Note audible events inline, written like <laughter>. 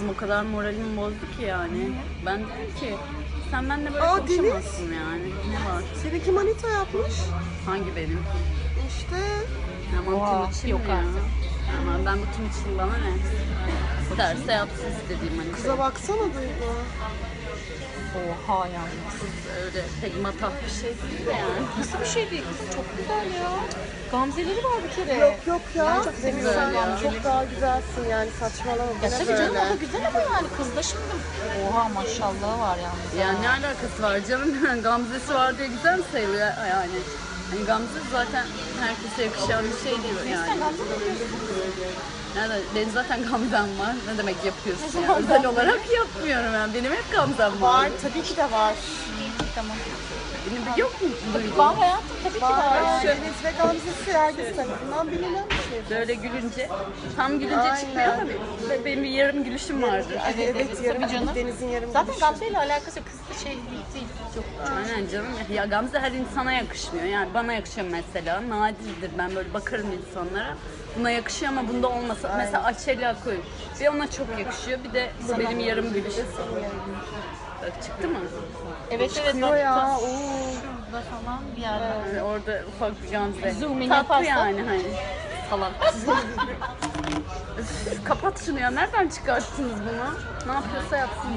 Kızım o kadar moralimi bozdu ki yani. Ben dedim ki sen benimle böyle Aa, konuşamazsın yani. Ne var? Seninki manita yapmış. Hangi benim? İşte Aman Oha, Timuçin yok ya. artık. Aman ben bu Timuçin bana ne? İsterse yapsın istediğim hani. kıza baksana Duygu. Oha yalnız. Öyle pek matah bir şey değil de yani. Nasıl bir şey değil kızım çok güzel ya. Gamzeleri var bir kere. Yok yok ya. Ben çok Sen ya. Çok daha güzelsin yani saçmalama. Ya tabii canım o da güzel ama yani kız da şimdi. Oha maşallah var yalnız. Yani ne alakası var canım? <laughs> Gamzesi var diye güzel mi sayılıyor yani? Hani Gamze zaten herkese yakışan bir şey değil yani. Gamze ne diyorsun? Nerede? Benim zaten Gamzem var. Ne demek yapıyorsun? Özel olarak yapmıyorum yani. Benim hep Gamzem var. Var tabii ki de var. Tamam. Yok mu duyduğum? Var hayatım tabii ki var. Deniz ve Gamze'si herkes tarafından bilinen bir şey. Böyle gülünce, tam gülünce Aynen. çıkmıyor ama benim, benim bir yarım gülüşüm vardı. Evet, Evet, yarım tabii canım. Deniz'in yarım Zaten gülüşü. Gamze ile alakası yok. Kız da şey değil, değil. Çok Aynen canım. Ya Gamze her insana yakışmıyor. Yani bana yakışıyor mesela. Nadirdir. Ben böyle bakarım insanlara. Buna yakışıyor ama bunda olmasa. Mesela Açeli Akoy. Bir ona çok yakışıyor. Bir de bu benim yarım gülüşüm. Bak çıktı mı? Evet evet. Çıkıyor bak, ya. Oo. Şurada falan bir yerde. Yani orada ufak bir Gamze. Zoom in Tatlı yani hani. <laughs> Üf, kapat şunu ya. Nereden çıkarttınız bunu? Ne yapıyorsa yapsın.